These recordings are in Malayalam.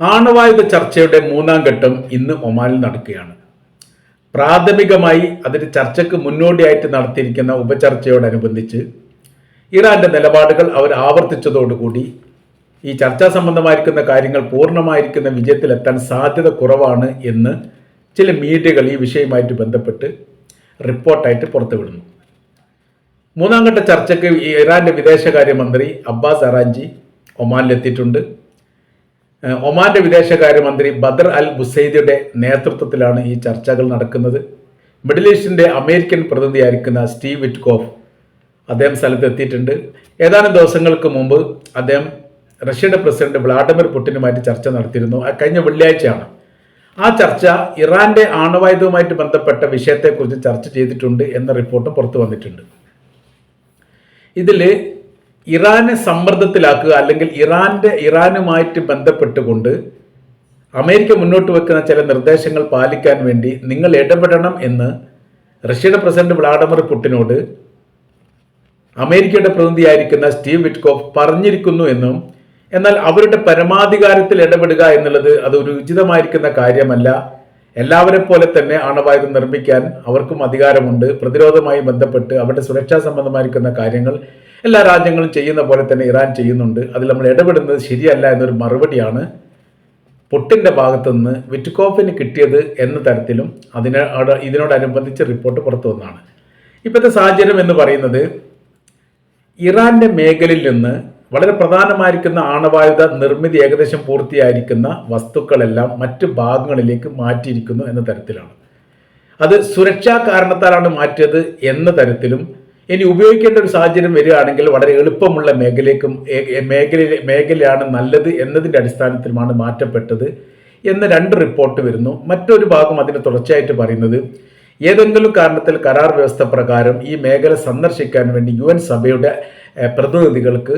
ആണവായുധ ചർച്ചയുടെ മൂന്നാം ഘട്ടം ഇന്ന് ഒമാനിൽ നടക്കുകയാണ്. പ്രാഥമികമായി അതിന് ചർച്ചയ്ക്ക് മുന്നോടിയായിട്ട് നടത്തിയിരിക്കുന്ന ഉപചർച്ചയോടനുബന്ധിച്ച് ഇറാന്റെ നിലപാടുകൾ അവർ ആവർത്തിച്ചതോടുകൂടി ഈ ചർച്ചാ സംബന്ധമായിരിക്കുന്ന കാര്യങ്ങൾ പൂർണമായിരിക്കുന്ന വിജയത്തിലെത്താൻ സാധ്യത കുറവാണ് എന്ന് ചില മീഡിയകൾ ഈ വിഷയവുമായിട്ട് ബന്ധപ്പെട്ട് റിപ്പോർട്ടായിട്ട് പുറത്തുവിടുന്നു. മൂന്നാം ഘട്ട ചർച്ചയ്ക്ക് ഇറാന്റെ വിദേശകാര്യമന്ത്രി അബ്ബാസ് അറാഞ്ചി ഒമാനിലെത്തിയിട്ടുണ്ട്. ഒമാന്റെ വിദേശകാര്യമന്ത്രി ബദർ അൽ ബുസൈദിയുടെ നേതൃത്വത്തിലാണ് ഈ ചർച്ചകൾ നടക്കുന്നത്. മിഡിൽ ഈസ്റ്റിന്റെ അമേരിക്കൻ പ്രതിനിധിയായിരിക്കുന്ന സ്റ്റീവ് വിറ്റ്കോഫ് അദ്ദേഹം സ്ഥലത്തെത്തിയിട്ടുണ്ട്. ഏതാനും ദിവസങ്ങൾക്ക് മുമ്പ് അദ്ദേഹം റഷ്യയുടെ പ്രസിഡന്റ് വ്ളാഡിമിർ പുടിനുമായിട്ട് ചർച്ച നടത്തിയിരുന്നു. കഴിഞ്ഞ വെള്ളിയാഴ്ചയാണ്. ആ ചർച്ച ഇറാന്റെ ആണവായുധവുമായിട്ട് ബന്ധപ്പെട്ട വിഷയത്തെക്കുറിച്ച് ചർച്ച ചെയ്തിട്ടുണ്ട് എന്ന റിപ്പോർട്ട് പുറത്തു വന്നിട്ടുണ്ട്. ഇതിൽ ഇറാനെ സമ്മർദ്ദത്തിലാക്കുക അല്ലെങ്കിൽ ഇറാന്റെ ഇറാനുമായിട്ട് ബന്ധപ്പെട്ടുകൊണ്ട് അമേരിക്ക മുന്നോട്ട് വെക്കുന്ന ചില നിർദ്ദേശങ്ങൾ പാലിക്കാൻ വേണ്ടി നിങ്ങൾ ഇടപെടണം എന്ന് റഷ്യയുടെ പ്രസിഡന്റ് വ്ളാഡിമിർ പുടിനോട് അമേരിക്കയുടെ പ്രതിനിധിയായിരിക്കുന്ന സ്റ്റീവ് വിറ്റ്കോഫ് പറഞ്ഞിരിക്കുന്നു എന്നും എന്നാൽ അവരുടെ പരമാധികാരത്തിൽ ഇടപെടുക എന്നുള്ളത് അത് ഒരു ഉചിതമായിരിക്കുന്ന കാര്യമല്ല. എല്ലാവരെ പോലെ തന്നെ ആണവായുധം നിർമ്മിക്കാൻ അവർക്കും അധികാരമുണ്ട്. പ്രതിരോധമായി ബന്ധപ്പെട്ട് അവരുടെ സുരക്ഷാ സംബന്ധമായിരിക്കുന്ന കാര്യങ്ങൾ എല്ലാ രാജ്യങ്ങളും ചെയ്യുന്ന പോലെ തന്നെ ഇറാൻ ചെയ്യുന്നുണ്ട്. അതിൽ നമ്മൾ ഇടപെടുന്നത് ശരിയല്ല എന്നൊരു മറുപടിയാണ് പുട്ടിന്റെ ഭാഗത്തു നിന്ന് വിറ്റ്കോഫിന് കിട്ടിയത് എന്ന തരത്തിലും അതിന് ഇതിനോടനുബന്ധിച്ച് റിപ്പോർട്ട് പുറത്തു വന്നതാണ്. ഇപ്പോഴത്തെ സാഹചര്യം എന്ന് പറയുന്നത് ഇറാന്റെ മേഖലയിൽ നിന്ന് വളരെ പ്രധാനമായിരിക്കുന്ന ആണവായുധ നിർമ്മിതി ഏകദേശം പൂർത്തിയായിരിക്കുന്ന വസ്തുക്കളെല്ലാം മറ്റ് ഭാഗങ്ങളിലേക്ക് മാറ്റിയിരിക്കുന്നു എന്ന തരത്തിലാണ്. അത് സുരക്ഷാ കാരണത്താലാണ് മാറ്റിയത് എന്ന തരത്തിലും ഇനി ഉപയോഗിക്കേണ്ട ഒരു സാഹചര്യം വരികയാണെങ്കിൽ വളരെ എളുപ്പമുള്ള മേഖലയ്ക്കും മേഖല മേഖലയാണ് നല്ലത് എന്നതിന്റെ അടിസ്ഥാനത്തിലുമാണ് മാറ്റപ്പെട്ടത് എന്ന രണ്ട് റിപ്പോർട്ട് വരുന്നു. മറ്റൊരു ഭാഗം അതിന് തുടർച്ചയായിട്ട് പറയുന്നത് ഏതെങ്കിലും കാരണത്തിൽ കരാർ വ്യവസ്ഥ പ്രകാരം ഈ മേഖല സന്ദർശിക്കാൻ വേണ്ടി യു എൻ സഭയുടെ പ്രതിനിധികൾക്ക്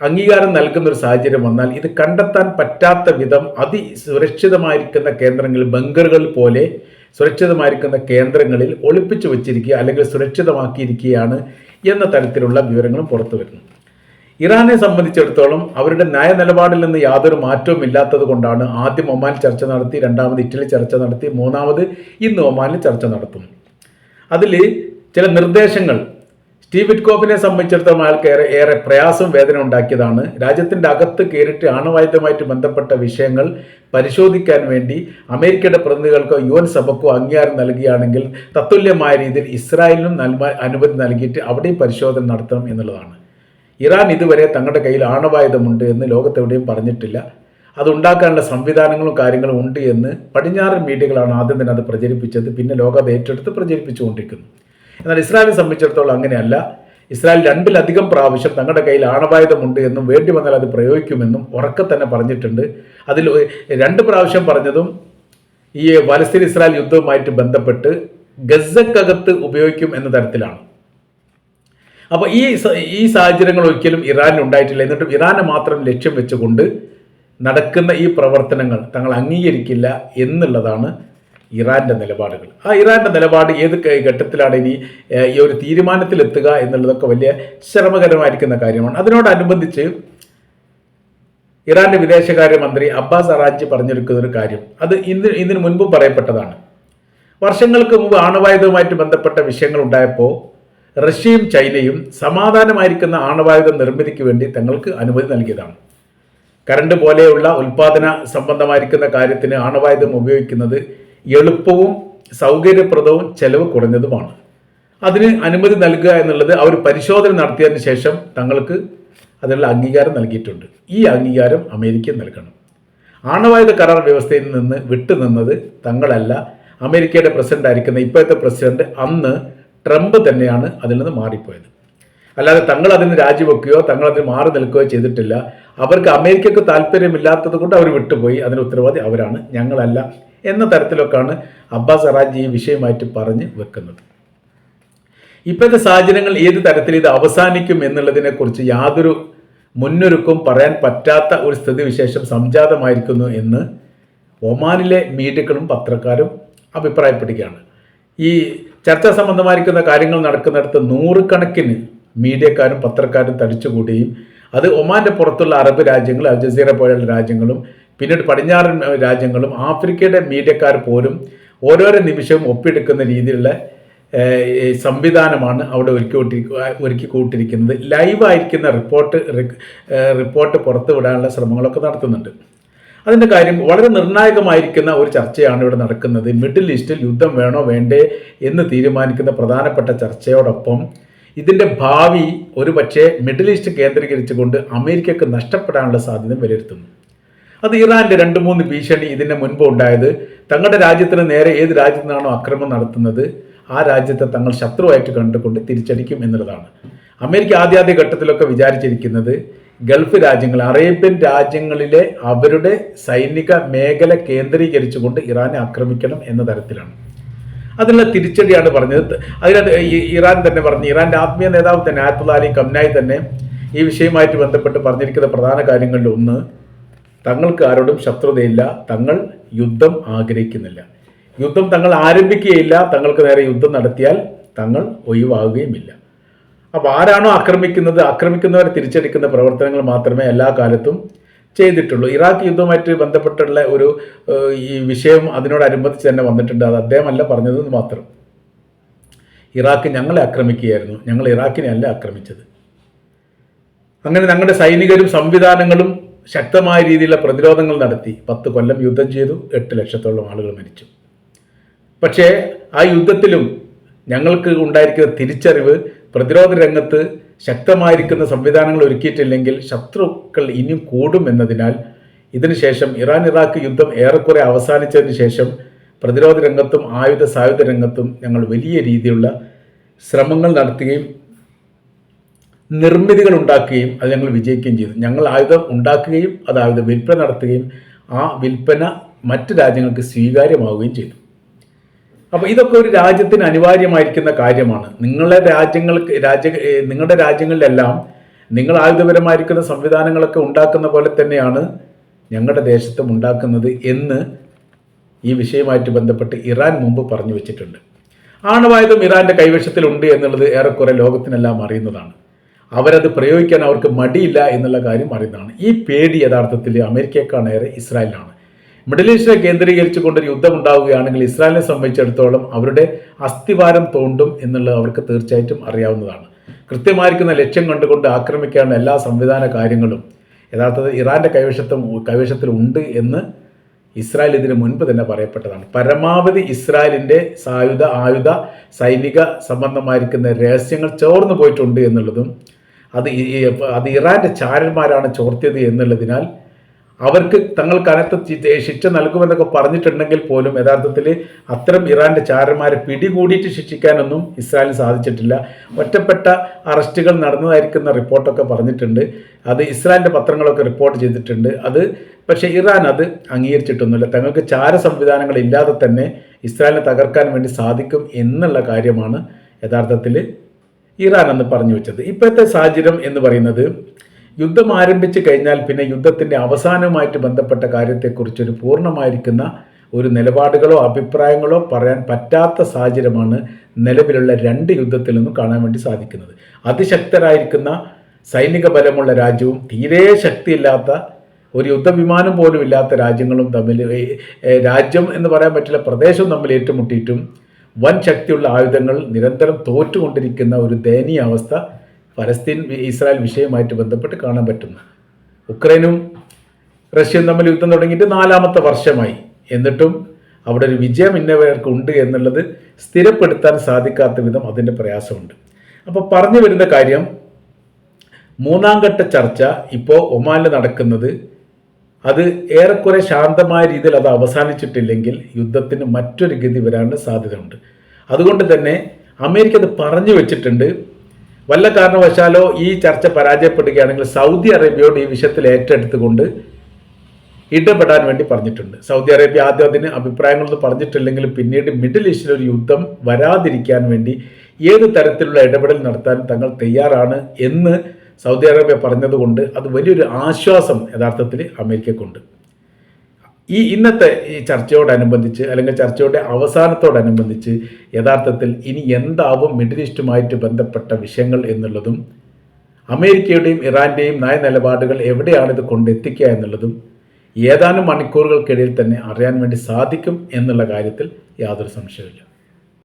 അംഗീകാരം നൽകുന്ന ഒരു സാഹചര്യം വന്നാൽ ഇത് കണ്ടെത്താൻ പറ്റാത്ത വിധം അതിസുരക്ഷിതമായിരിക്കുന്ന കേന്ദ്രങ്ങളിൽ ബങ്കറുകൾ പോലെ സുരക്ഷിതമായിരിക്കുന്ന കേന്ദ്രങ്ങളിൽ ഒളിപ്പിച്ചു വച്ചിരിക്കുക അല്ലെങ്കിൽ സുരക്ഷിതമാക്കിയിരിക്കുകയാണ് എന്ന തരത്തിലുള്ള വിവരങ്ങളും പുറത്തു വരുന്നു. ഇറാനെ സംബന്ധിച്ചിടത്തോളം അവരുടെ നയ നിലപാടിൽ നിന്ന് യാതൊരു മാറ്റവും ഇല്ലാത്തത് കൊണ്ടാണ് ആദ്യം ഒമാൻ ചർച്ച നടത്തി രണ്ടാമത് ഇറ്റലി ചർച്ച നടത്തി മൂന്നാമത് ഇന്ന് ഒമാനിൽ ചർച്ച നടത്തുന്നു. അതിൽ ചില നിർദ്ദേശങ്ങൾ സ്റ്റീവ് കോപ്പിനെ സംബന്ധിച്ചിടത്തോളം അയാൾക്ക് ഏറെ ഏറെ പ്രയാസം വേദന ഉണ്ടാക്കിയതാണ്. രാജ്യത്തിന്റെ അകത്ത് കയറിയിട്ട് ആണവായുധമായിട്ട് ബന്ധപ്പെട്ട വിഷയങ്ങൾ പരിശോധിക്കാൻ വേണ്ടി അമേരിക്കയുടെ പ്രതിനിധികൾക്കോ യു എൻ സഭക്കോ അംഗീകാരം നൽകുകയാണെങ്കിൽ തത്തുല്യമായ രീതിയിൽ ഇസ്രായേലിനും അനുമതി നൽകിയിട്ട് അവിടെയും പരിശോധന നടത്തണം എന്നുള്ളതാണ്. ഇറാൻ ഇതുവരെ തങ്ങളുടെ കയ്യിൽ ആണവായുധമുണ്ട് എന്ന് ലോകത്തെവിടെയും പറഞ്ഞിട്ടില്ല. അതുണ്ടാക്കാനുള്ള സംവിധാനങ്ങളും കാര്യങ്ങളും ഉണ്ട് എന്ന് പടിഞ്ഞാറൻ മീഡിയകളാണ് ആദ്യം തന്നെ അത് പ്രചരിപ്പിച്ചത്. പിന്നെ ലോകം ഏറ്റെടുത്ത് പ്രചരിപ്പിച്ചുകൊണ്ടിരിക്കുന്നു. എന്നാൽ ഇസ്രായേലിനെ സംബന്ധിച്ചിടത്തോളം അങ്ങനെയല്ല. ഇസ്രായേൽ രണ്ടിലധികം പ്രാവശ്യം തങ്ങളുടെ കയ്യിൽ ആണവായുധമുണ്ട് എന്നും വേണ്ടി വന്നാൽ അത് പ്രയോഗിക്കുമെന്നും ഉറക്കെ തന്നെ പറഞ്ഞിട്ടുണ്ട്. അതിൽ രണ്ട് പ്രാവശ്യം പറഞ്ഞതും ഈ പലസ്തീൻ ഇസ്രായേൽ യുദ്ധവുമായിട്ട് ബന്ധപ്പെട്ട് ഗസക്കകത്ത് ഉപയോഗിക്കും എന്ന തരത്തിലാണ്. അപ്പോൾ ഈ ഈ സാഹചര്യങ്ങൾ ഒരിക്കലും ഇറാനിൽ ഉണ്ടായിട്ടില്ല. എന്നിട്ടും ഇറാനെ മാത്രം ലക്ഷ്യം വെച്ചുകൊണ്ട് നടക്കുന്ന ഈ പ്രവർത്തനങ്ങൾ തങ്ങൾ അംഗീകരിക്കില്ല എന്നുള്ളതാണ് ഇറാന്റെ നിലപാടുകൾ. ആ ഇറാന്റെ നിലപാട് ഏത് ഘട്ടത്തിലാണ് ഇനി ഈ ഒരു തീരുമാനത്തിലെത്തുക എന്നുള്ളതൊക്കെ വലിയ ശ്രമകരമായിരിക്കുന്ന കാര്യമാണ്. അതിനോടനുബന്ധിച്ച് ഇറാന്റെ വിദേശകാര്യമന്ത്രി അബ്ബാസ് അറാജി പറഞ്ഞിരിക്കുന്ന ഒരു കാര്യം. അത് ഇന്ന് ഇതിനു മുൻപും പറയപ്പെട്ടതാണ്. വർഷങ്ങൾക്ക് മുമ്പ് ആണവായുധവുമായിട്ട് ബന്ധപ്പെട്ട വിഷയങ്ങൾ ഉണ്ടായപ്പോൾ റഷ്യയും ചൈനയും സമാധാനമായിരിക്കുന്ന ആണവായുധ നിർമ്മിതിക്ക് വേണ്ടി തങ്ങൾക്ക് അനുമതി നൽകിയതാണ്. കരണ്ട് പോലെയുള്ള ഉൽപാദന സംബന്ധമായിരിക്കുന്ന കാര്യത്തിന് ആണവായുധം ഉപയോഗിക്കുന്നത് എളുപ്പവും സൗകര്യപ്രദവും ചെലവ് കുറഞ്ഞതുമാണ്. അതിന് അനുമതി നൽകുക എന്നുള്ളത് അവർ പരിശോധന നടത്തിയതിന് ശേഷം തങ്ങൾക്ക് അതിനുള്ള അംഗീകാരം നൽകിയിട്ടുണ്ട്. ഈ അംഗീകാരം അമേരിക്ക നൽകണം. ആണവായുധ കരാർ വ്യവസ്ഥയിൽ നിന്ന് വിട്ടുനിന്നത് തങ്ങളല്ല. അമേരിക്കയുടെ പ്രസിഡന്റ് ആയിരിക്കുന്ന ഇപ്പോഴത്തെ പ്രസിഡന്റ് അന്ന് ട്രംപ് തന്നെയാണ് അതിൽ നിന്ന് മാറിപ്പോയത്. അല്ലാതെ തങ്ങൾ അതിന് രാജിവെക്കുകയോ തങ്ങൾ അതിന് മാറി നിൽക്കുകയോ ചെയ്തിട്ടില്ല. അവർക്ക് അമേരിക്കയ്ക്ക് താല്പര്യമില്ലാത്തത് കൊണ്ട് അവർ വിട്ടുപോയി. അതിന് ഉത്തരവാദി അവരാണ്. ഞങ്ങളല്ല. എന്ന തരത്തിലൊക്കെയാണ് അബ്ബാസ് അറാജി ഈ വിഷയമായിട്ട് പറഞ്ഞ് വെക്കുന്നത്. ഇപ്പോഴത്തെ സാഹചര്യങ്ങൾ ഏത് തരത്തിൽ ഇത് അവസാനിക്കും എന്നുള്ളതിനെക്കുറിച്ച് യാതൊരു മുന്നൊരുക്കും പറയാൻ പറ്റാത്ത ഒരു സ്ഥിതിവിശേഷം സംജാതമായിരിക്കുന്നു എന്ന് ഒമാനിലെ മീഡിയകളും പത്രക്കാരും അഭിപ്രായപ്പെടുകയാണ്. ഈ ചർച്ച സംബന്ധമായിരിക്കുന്ന കാര്യങ്ങൾ നടക്കുന്നിടത്ത് നൂറുകണക്കിന് മീഡിയക്കാരും പത്രക്കാരും തടിച്ചുകൂടുകയും അത് ഒമാന്റെ പുറത്തുള്ള അറബ് രാജ്യങ്ങൾ അൽ ജസീറ പോലെയുള്ള രാജ്യങ്ങളും പിന്നീട് പടിഞ്ഞാറൻ രാജ്യങ്ങളും ആഫ്രിക്കയുടെ മീഡിയക്കാർ പോലും ഓരോരോ നിമിഷവും ഒപ്പിയെടുക്കുന്ന രീതിയിലുള്ള സംവിധാനമാണ് അവിടെ ഒരുക്കി ഒരുക്കി കൂട്ടിയിരിക്കുന്നത് ലൈവായിരിക്കുന്ന റിപ്പോർട്ട് റിപ്പോർട്ട് പുറത്തു വിടാനുള്ള ശ്രമങ്ങളൊക്കെ നടത്തുന്നുണ്ട്. അതിന്റെ കാര്യം വളരെ നിർണായകമായിരിക്കുന്ന ഒരു ചർച്ചയാണ് ഇവിടെ നടക്കുന്നത്. മിഡിൽ ഈസ്റ്റിൽ യുദ്ധം വേണോ വേണ്ടേ എന്ന് തീരുമാനിക്കുന്ന പ്രധാനപ്പെട്ട ചർച്ചയോടൊപ്പം ഇതിന്റെ ഭാവി ഒരു പക്ഷേ മിഡിൽ ഈസ്റ്റ് കേന്ദ്രീകരിച്ചുകൊണ്ട് അമേരിക്കക്ക് നഷ്ടപ്പെടാനുള്ള സാധ്യത വിലയിരുത്തുന്നു. അത് ഇറാന്റെ രണ്ട് മൂന്ന് ഭീഷണി ഇതിന് മുൻപ് ഉണ്ടായത്. തങ്ങളുടെ രാജ്യത്തിന് നേരെ ഏത് രാജ്യത്തു നിന്നാണോ ആക്രമണം നടത്തുന്നത് ആ രാജ്യത്തെ തങ്ങൾ ശത്രുവായിട്ട് കണ്ടുകൊണ്ട് തിരിച്ചടിക്കും എന്നുള്ളതാണ്. അമേരിക്ക ആദ്യാദ്യ ഘട്ടത്തിലൊക്കെ വിചാരിച്ചിരിക്കുന്നത് ഗൾഫ് രാജ്യങ്ങൾ അറേബ്യൻ രാജ്യങ്ങളിലെ അവരുടെ സൈനിക മേഖല കേന്ദ്രീകരിച്ചുകൊണ്ട് ഇറാനെ ആക്രമിക്കണം എന്ന തരത്തിലാണ്. അതിനുള്ള തിരിച്ചടിയാണ് പറഞ്ഞത്. അതിനകത്ത് ഇറാൻ തന്നെ പറഞ്ഞു. ഇറാന്റെ ആത്മീയ നേതാവ് തന്നെ ആയത്തുള്ള അലി കംനായി തന്നെ ഈ വിഷയവുമായിട്ട് ബന്ധപ്പെട്ട് പറഞ്ഞിരിക്കുന്ന പ്രധാന കാര്യങ്ങളിൽ ഒന്ന് തങ്ങൾക്ക് ആരോടും ശത്രുതയില്ല തങ്ങൾ യുദ്ധം ആഗ്രഹിക്കുന്നില്ല. യുദ്ധം തങ്ങൾ ആരംഭിക്കുകയില്ല തങ്ങൾക്ക് നേരെ യുദ്ധം നടത്തിയാൽ തങ്ങൾ ഒഴിവാകുകയുമില്ല. അപ്പോൾ ആരാണോ ആക്രമിക്കുന്നത് ആക്രമിക്കുന്നവരെ തിരിച്ചടിക്കുന്ന പ്രവർത്തനങ്ങൾ മാത്രമേ എല്ലാ കാലത്തും ചെയ്തിട്ടുള്ളൂ. ഇറാഖ് യുദ്ധവുമായിട്ട് ബന്ധപ്പെട്ടുള്ള ഒരു ഈ വിഷയം അതിനോടനുബന്ധിച്ച് തന്നെ വന്നിട്ടുണ്ട്. അത് അദ്ദേഹമല്ല പറഞ്ഞതെന്ന് മാത്രം. ഇറാഖ് ഞങ്ങളെ ആക്രമിക്കുകയായിരുന്നു. ഞങ്ങൾ ഇറാഖിനെ അല്ല ആക്രമിച്ചത്. അങ്ങനെ ഞങ്ങളുടെ സൈനികരും സംവിധാനങ്ങളും ശക്തമായ രീതിയിലുള്ള പ്രതിരോധങ്ങൾ നടത്തി പത്ത് കൊല്ലം യുദ്ധം ചെയ്തു എട്ട് ലക്ഷത്തോളം ആളുകൾ മരിച്ചു. പക്ഷേ ആ യുദ്ധത്തിലും ഞങ്ങൾക്ക് ഉണ്ടായിരിക്കുന്ന തിരിച്ചറിവ് പ്രതിരോധ രംഗത്ത് ശക്തമായിരിക്കുന്ന സംവിധാനങ്ങൾ ഒരുക്കിയിട്ടില്ലെങ്കിൽ ശത്രുക്കൾ ഇനിയും കൂടും എന്നതിനാൽ ഇതിനുശേഷം ഇറാൻ ഇറാഖ് യുദ്ധം ഏറെക്കുറെ അവസാനിച്ചതിന് ശേഷം പ്രതിരോധ രംഗത്തും ആയുധ സായുധ രംഗത്തും ഞങ്ങൾ വലിയ രീതിയിലുള്ള ശ്രമങ്ങൾ നടത്തുകയും നിർമ്മിതികൾ ഉണ്ടാക്കുകയും അത് ഞങ്ങൾ വിജയിക്കുകയും ചെയ്തു. ഞങ്ങൾ ആയുധം ഉണ്ടാക്കുകയും അത് ആയുധ വിൽപ്പന നടത്തുകയും ആ വിൽപ്പന മറ്റ് രാജ്യങ്ങൾക്ക് സ്വീകാര്യമാവുകയും ചെയ്തു. അപ്പോൾ ഇതൊക്കെ ഒരു രാജ്യത്തിന് അനിവാര്യമായിരിക്കുന്ന കാര്യമാണ്. നിങ്ങളുടെ രാജ്യങ്ങൾക്ക് രാജ്യ നിങ്ങളുടെ രാജ്യങ്ങളിലെല്ലാം നിങ്ങൾ ആയുധപരമായിരിക്കുന്ന സംവിധാനങ്ങളൊക്കെ ഉണ്ടാക്കുന്ന പോലെ തന്നെയാണ് ഞങ്ങളുടെ ദേശത്തും ഉണ്ടാക്കുന്നത് എന്ന് ഈ വിഷയവുമായിട്ട് ബന്ധപ്പെട്ട് ഇറാൻ മുമ്പ് പറഞ്ഞു വെച്ചിട്ടുണ്ട്. ആണവായുധം ഇറാന്റെ കൈവശത്തിലുണ്ട് എന്നുള്ളത് ഏറെക്കുറെ ലോകത്തിനെല്ലാം അറിയുന്നതാണ്. അവരത് പ്രയോഗിക്കാൻ അവർക്ക് മടിയില്ല എന്നുള്ള കാര്യം അറിയുന്നതാണ്. ഈ പേടി യഥാർത്ഥത്തിൽ അമേരിക്കക്കാണേറെ ഇസ്രായേലിനാണ്. മിഡിൽ ഈസ്റ്റിനെ കേന്ദ്രീകരിച്ചുകൊണ്ട് കൊണ്ടൊരു യുദ്ധം ഉണ്ടാവുകയാണെങ്കിൽ ഇസ്രായേലിനെ സംബന്ധിച്ചിടത്തോളം അവരുടെ അസ്ഥിവാരം തോണ്ടും എന്നുള്ളത് അവർക്ക് തീർച്ചയായിട്ടും അറിയാവുന്നതാണ്. കൃത്യമായിരിക്കുന്ന ലക്ഷ്യം കണ്ടുകൊണ്ട് ആക്രമിക്കാനുള്ള എല്ലാ സംവിധാന കാര്യങ്ങളും യഥാർത്ഥത്തിൽ ഇറാന്റെ കൈവശത്തും കൈവശത്തിൽ ഉണ്ട് എന്ന് ഇസ്രായേൽ ഇതിന് മുൻപ് തന്നെ പറയപ്പെട്ടതാണ്. പരമാവധി ഇസ്രായേലിന്റെ സായുധ ആയുധ സൈനിക സംബന്ധമായിരിക്കുന്ന രഹസ്യങ്ങൾ ചോർന്നു പോയിട്ടുണ്ട് എന്നുള്ളതും അത് അത് ഇറാന്റെ ചാരന്മാരാണ് ചോർത്തിയത് എന്നുള്ളതിനാൽ അവർക്ക് തങ്ങൾ കനത്ത ശിക്ഷ നൽകുമെന്നൊക്കെ പറഞ്ഞിട്ടുണ്ടെങ്കിൽ പോലും യഥാർത്ഥത്തിൽ അത്തരം ഇറാന്റെ ചാരന്മാരെ പിടികൂടിയിട്ട് ശിക്ഷിക്കാനൊന്നും ഇസ്രായേലിന് സാധിച്ചിട്ടില്ല. ഒറ്റപ്പെട്ട അറസ്റ്റുകൾ നടന്നതായിരിക്കുന്ന റിപ്പോർട്ടൊക്കെ പറഞ്ഞിട്ടുണ്ട്. അത് ഇസ്രായേലിന്റെ പത്രങ്ങളൊക്കെ റിപ്പോർട്ട് ചെയ്തിട്ടുണ്ട്. അത് പക്ഷേ ഇറാൻ അത് അംഗീകരിച്ചിട്ടൊന്നുമില്ല. തങ്ങൾക്ക് ചാര സംവിധാനങ്ങൾ ഇല്ലാതെ തന്നെ ഇസ്രായേലിനെ തകർക്കാൻ വേണ്ടി സാധിക്കും എന്നുള്ള കാര്യമാണ് യഥാർത്ഥത്തിൽ ഇറാൻ എന്ന് പറഞ്ഞു വെച്ചത്. ഇപ്പോഴത്തെ സാഹചര്യം എന്ന് പറയുന്നത് യുദ്ധം ആരംഭിച്ചു കഴിഞ്ഞാൽ പിന്നെ യുദ്ധത്തിന്റെ അവസാനവുമായിട്ട് ബന്ധപ്പെട്ട കാര്യത്തെക്കുറിച്ചൊരു പൂർണമായിരിക്കുന്ന ഒരു നിലപാടുകളോ അഭിപ്രായങ്ങളോ പറയാൻ പറ്റാത്ത സാഹചര്യമാണ് നിലവിലുള്ള രണ്ട് യുദ്ധത്തിൽ നിന്നും കാണാൻ വേണ്ടി സാധിക്കുന്നത്. അതിശക്തരായിരിക്കുന്ന സൈനിക ബലമുള്ള രാജ്യവും തീരെ ശക്തിയില്ലാത്ത ഒരു യുദ്ധവിമാനം പോലും ഇല്ലാത്ത രാജ്യങ്ങളും തമ്മിൽ രാജ്യം എന്ന് പറയാൻ പറ്റില്ല പ്രദേശവും തമ്മിൽ ഏറ്റുമുട്ടിയിട്ടും വൻ ശക്തിയുള്ള ആയുധങ്ങൾ നിരന്തരം തോറ്റുകൊണ്ടിരിക്കുന്ന ഒരു ദയനീയ അവസ്ഥ ഫലസ്തീൻ ഇസ്രായേൽ വിഷയമായിട്ട് ബന്ധപ്പെട്ട് കാണാൻ പറ്റുന്നു. ഉക്രൈനും റഷ്യയും തമ്മിൽ യുദ്ധം തുടങ്ങിയിട്ട് നാലാമത്തെ വർഷമായി. എന്നിട്ടും അവിടെ ഒരു വിജയം ഇന്നവർക്ക് ഉണ്ട് എന്നുള്ളത് സ്ഥിരപ്പെടുത്താൻ സാധിക്കാത്ത വിധം അതിന്റെ പ്രയാസമുണ്ട്. അപ്പോൾ പറഞ്ഞു വരുന്ന കാര്യം മൂന്നാം ഘട്ട ചർച്ച ഇപ്പോൾ ഒമാനിൽ നടക്കുന്നത് അത് ഏറെക്കുറെ ശാന്തമായ രീതിയിൽ അത് അവസാനിച്ചിട്ടില്ലെങ്കിൽ യുദ്ധത്തിന് മറ്റൊരു ഗതി വരാനുള്ള സാധ്യതയുണ്ട്. അതുകൊണ്ട് തന്നെ അമേരിക്ക അത് പറഞ്ഞു വെച്ചിട്ടുണ്ട്. വല്ല കാരണവശാലോ ഈ ചർച്ച പരാജയപ്പെടുകയാണെങ്കിൽ സൗദി അറേബ്യയോട് ഈ വിഷയത്തിൽ ഏറ്റെടുത്തുകൊണ്ട് ഇടപെടാൻ വേണ്ടി പറഞ്ഞിട്ടുണ്ട്. സൗദി അറേബ്യ ആദ്യം അതിന് അഭിപ്രായങ്ങളൊന്നും പറഞ്ഞിട്ടില്ലെങ്കിൽ പിന്നീട് മിഡിൽ ഈസ്റ്റിൽ ഒരു യുദ്ധം വരാതിരിക്കാൻ വേണ്ടി ഏത് തരത്തിലുള്ള ഇടപെടൽ നടത്താൻ തങ്ങൾ തയ്യാറാണ് എന്ന് സൗദി അറേബ്യ പറഞ്ഞതുകൊണ്ട് അത് വലിയൊരു ആശ്വാസം യഥാർത്ഥത്തിൽ അമേരിക്കക്കുണ്ട്. ഈ ഇന്നത്തെ ഈ ചർച്ചയോടനുബന്ധിച്ച് അല്ലെങ്കിൽ ചർച്ചയുടെ അവസാനത്തോടനുബന്ധിച്ച് യഥാർത്ഥത്തിൽ ഇനി എന്താവും മിഡിൽ ഈസ്റ്റുമായിട്ട് ബന്ധപ്പെട്ട വിഷയങ്ങൾ എന്നുള്ളതും അമേരിക്കയുടെയും ഇറാന്റെയും നയനിലപാടുകൾ എവിടെയാണ് ഇത് കൊണ്ടെത്തിക്കുക എന്നുള്ളതും ഏതാനും മണിക്കൂറുകൾക്കിടയിൽ തന്നെ അറിയാൻ വേണ്ടി സാധിക്കും എന്നുള്ള കാര്യത്തിൽ യാതൊരു സംശയമില്ല